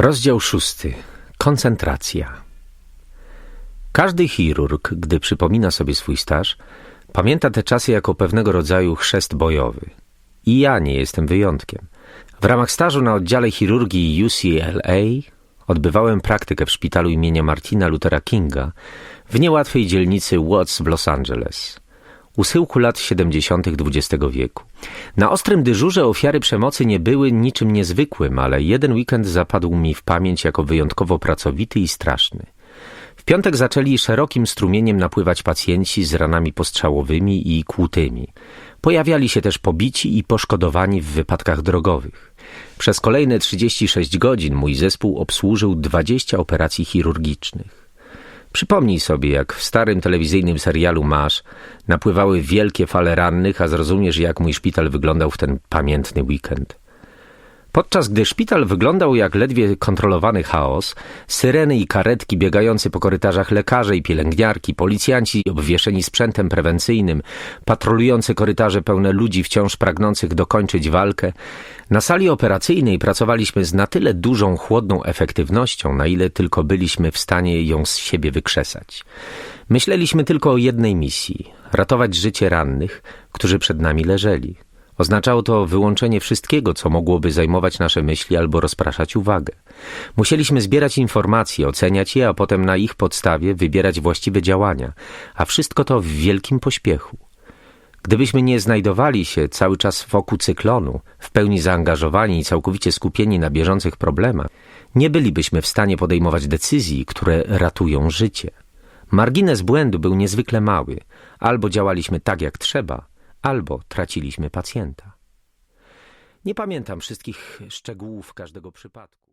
Rozdział szósty. Koncentracja. Każdy chirurg, gdy przypomina sobie swój staż, pamięta te czasy jako pewnego rodzaju chrzest bojowy. I ja nie jestem wyjątkiem. W ramach stażu na oddziale chirurgii UCLA odbywałem praktykę w szpitalu imienia Martina Luthera Kinga w niełatwej dzielnicy Watts w Los Angeles u schyłku lat 70. XX wieku. Na ostrym dyżurze ofiary przemocy nie były niczym niezwykłym, ale jeden weekend zapadł mi w pamięć jako wyjątkowo pracowity i straszny. W piątek zaczęli szerokim strumieniem napływać pacjenci z ranami postrzałowymi i kłutymi. Pojawiali się też pobici i poszkodowani w wypadkach drogowych. Przez kolejne 36 godzin mój zespół obsłużył 20 operacji chirurgicznych. Przypomnij sobie, jak w starym telewizyjnym serialu Masz napływały wielkie fale rannych, a zrozumiesz, jak mój szpital wyglądał w ten pamiętny weekend. Podczas gdy szpital wyglądał jak ledwie kontrolowany chaos, syreny i karetki biegający po korytarzach lekarze i pielęgniarki, policjanci obwieszeni sprzętem prewencyjnym, patrolujące korytarze pełne ludzi wciąż pragnących dokończyć walkę, na sali operacyjnej pracowaliśmy z na tyle dużą, chłodną efektywnością, na ile tylko byliśmy w stanie ją z siebie wykrzesać. Myśleliśmy tylko o jednej misji ratować życie rannych, którzy przed nami leżeli. Oznaczało to wyłączenie wszystkiego, co mogłoby zajmować nasze myśli albo rozpraszać uwagę. Musieliśmy zbierać informacje, oceniać je, a potem na ich podstawie wybierać właściwe działania, a wszystko to w wielkim pośpiechu. Gdybyśmy nie znajdowali się cały czas wokół cyklonu, w pełni zaangażowani i całkowicie skupieni na bieżących problemach, nie bylibyśmy w stanie podejmować decyzji, które ratują życie. Margines błędu był niezwykle mały. Albo działaliśmy tak jak trzeba, albo traciliśmy pacjenta. Nie pamiętam wszystkich szczegółów każdego przypadku.